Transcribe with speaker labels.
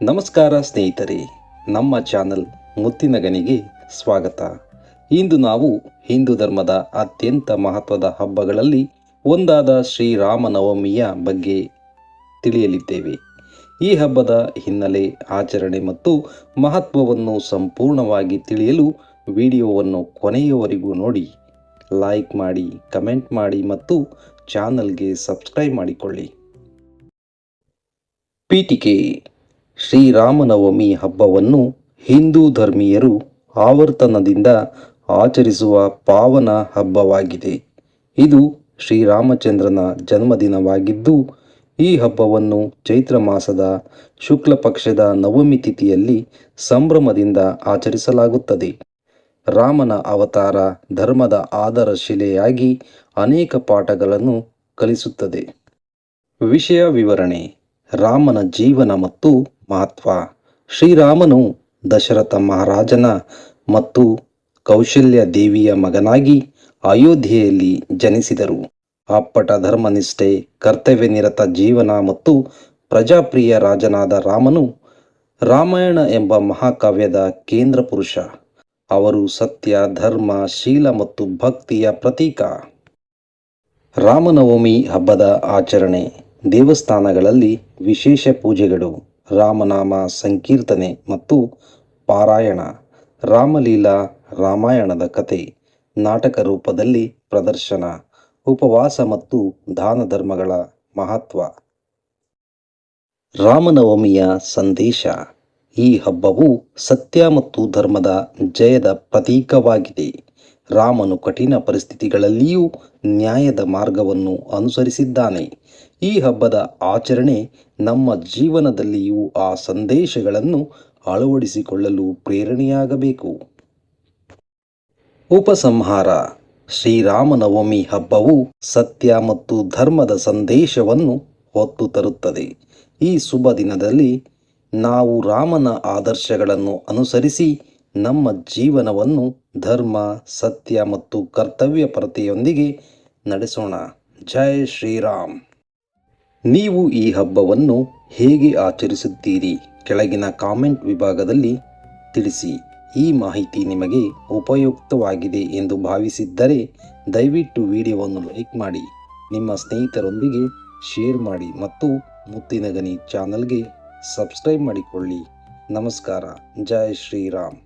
Speaker 1: ನಮಸ್ಕಾರ ಸ್ನೇಹಿತರೆ, ನಮ್ಮ ಚಾನಲ್ ಮುತ್ತಿನಗನಿಗೆ ಸ್ವಾಗತ. ಇಂದು ನಾವು ಹಿಂದೂ ಧರ್ಮದ ಅತ್ಯಂತ ಮಹತ್ವದ ಹಬ್ಬಗಳಲ್ಲಿ ಒಂದಾದ ಶ್ರೀರಾಮನವಮಿಯ ಬಗ್ಗೆ ತಿಳಿಯಲಿದ್ದೇವೆ. ಈ ಹಬ್ಬದ ಹಿನ್ನೆಲೆ ಆಚರಣೆ ಮತ್ತು ಮಹತ್ವವನ್ನು ಸಂಪೂರ್ಣವಾಗಿ ತಿಳಿಯಲು ವಿಡಿಯೋವನ್ನು ಕೊನೆಯವರೆಗೂ ನೋಡಿ. ಲೈಕ್ ಮಾಡಿ, ಕಮೆಂಟ್ ಮಾಡಿ ಮತ್ತು ಚಾನಲ್ಗೆ ಸಬ್ಸ್ಕ್ರೈಬ್ ಮಾಡಿಕೊಳ್ಳಿ. ಪೀಠಿಕೆ ಶ್ರೀರಾಮನವಮಿ ಹಬ್ಬವನ್ನು ಹಿಂದೂ ಧರ್ಮೀಯರು ಆವರ್ತನದಿಂದ ಆಚರಿಸುವ ಪಾವನ ಹಬ್ಬವಾಗಿದೆ. ಇದು ಶ್ರೀರಾಮಚಂದ್ರನ ಜನ್ಮದಿನವಾಗಿದ್ದು, ಈ ಹಬ್ಬವನ್ನು ಚೈತ್ರ ಮಾಸದ ಶುಕ್ಲ ಪಕ್ಷದ ನವಮಿ ತಿಥಿಯಲ್ಲಿ ಸಂಭ್ರಮದಿಂದ ಆಚರಿಸಲಾಗುತ್ತದೆ. ರಾಮನ ಅವತಾರ ಧರ್ಮದ ಆಧಾರ ಶಿಲೆಯಾಗಿ ಅನೇಕ ಪಾಠಗಳನ್ನು ಕಲಿಸುತ್ತದೆ. ವಿಷಯ ವಿವರಣೆ. ರಾಮನ ಜೀವನ ಮತ್ತು ಮಹತ್ವ ಶ್ರೀರಾಮನು ದಶರಥ ಮಹಾರಾಜನ ಮತ್ತು ಕೌಶಲ್ಯ ದೇವಿಯ ಮಗನಾಗಿ ಅಯೋಧ್ಯೆಯಲ್ಲಿ ಜನಿಸಿದರು. ಅಪ್ಪಟ ಧರ್ಮನಿಷ್ಠೆ ಕರ್ತವ್ಯನಿರತ ಜೀವನ ಮತ್ತು ಪ್ರಜಾಪ್ರಿಯ ರಾಜನಾದ ರಾಮನು ರಾಮಾಯಣ ಎಂಬ ಮಹಾಕಾವ್ಯದ ಕೇಂದ್ರ ಪುರುಷ. ಅವರು ಸತ್ಯ, ಧರ್ಮ, ಶೀಲ ಮತ್ತು ಭಕ್ತಿಯ ಪ್ರತೀಕ. ರಾಮನವಮಿ ಹಬ್ಬದ ಆಚರಣೆ ದೇವಸ್ಥಾನಗಳಲ್ಲಿ ವಿಶೇಷ ಪೂಜೆಗಳು. ರಾಮನಾಮ, ಸಂಕೀರ್ತನೆ ಮತ್ತು ಪಾರಾಯಣ. ರಾಮಲೀಲಾ, ರಾಮಾಯಣದ ಕತೆ, ನಾಟಕ ರೂಪದಲ್ಲಿ ಪ್ರದರ್ಶನ, ಉಪವಾಸ ಮತ್ತು ದಾನ ಧರ್ಮಗಳ ಮಹತ್ವ. ರಾಮನವಮಿಯ ಸಂದೇಶ. ಈ ಹಬ್ಬವು ಸತ್ಯ ಮತ್ತು ಧರ್ಮದ ಜಯದ ಪ್ರತೀಕವಾಗಿದೆ. ರಾಮನು ಕಠಿಣ ಪರಿಸ್ಥಿತಿಗಳಲ್ಲಿಯೂ ನ್ಯಾಯದ ಮಾರ್ಗವನ್ನು ಅನುಸರಿಸಿದ್ದಾನೆ. ಈ ಹಬ್ಬದ ಆಚರಣೆ ನಮ್ಮ ಜೀವನದಲ್ಲಿಯೂ ಆ ಸಂದೇಶಗಳನ್ನು ಅಳವಡಿಸಿಕೊಳ್ಳಲು ಪ್ರೇರಣೆಯಾಗಬೇಕು. ಉಪಸಂಹಾರ. ಶ್ರೀರಾಮನವಮಿ ಹಬ್ಬವು ಸತ್ಯ ಮತ್ತು ಧರ್ಮದ ಸಂದೇಶವನ್ನು ಹೊತ್ತು ತರುತ್ತದೆ. ಈ ಶುಭ ದಿನದಲ್ಲಿ ನಾವು ರಾಮನ ಆದರ್ಶಗಳನ್ನು ಅನುಸರಿಸಿ ನಮ್ಮ ಜೀವನವನ್ನು ಧರ್ಮ, ಸತ್ಯ ಮತ್ತು ಕರ್ತವ್ಯ ಪರತೆಯೊಂದಿಗೆ ನಡೆಸೋಣ. ಜೈ ಶ್ರೀರಾಮ್. ನೀವು ಈ ಹಬ್ಬವನ್ನು ಹೇಗೆ ಆಚರಿಸುತ್ತೀರಿ? ಕೆಳಗಿನ ಕಾಮೆಂಟ್ ವಿಭಾಗದಲ್ಲಿ ತಿಳಿಸಿ. ಈ ಮಾಹಿತಿ ನಿಮಗೆ ಉಪಯುಕ್ತವಾಗಿದೆ ಎಂದು ಭಾವಿಸಿದ್ದರೆ ದಯವಿಟ್ಟು ವಿಡಿಯೋವನ್ನು ಲೈಕ್ ಮಾಡಿ. ನಿಮ್ಮ ಸ್ನೇಹಿತರೊಂದಿಗೆ ಶೇರ್ ಮಾಡಿ ಮತ್ತು ಮುತ್ತಿನಗನಿ ಚಾನಲ್ಗೆ ಸಬ್ಸ್ಕ್ರೈಬ್ ಮಾಡಿಕೊಳ್ಳಿ. ನಮಸ್ಕಾರ. ಜೈ ಶ್ರೀರಾಮ್.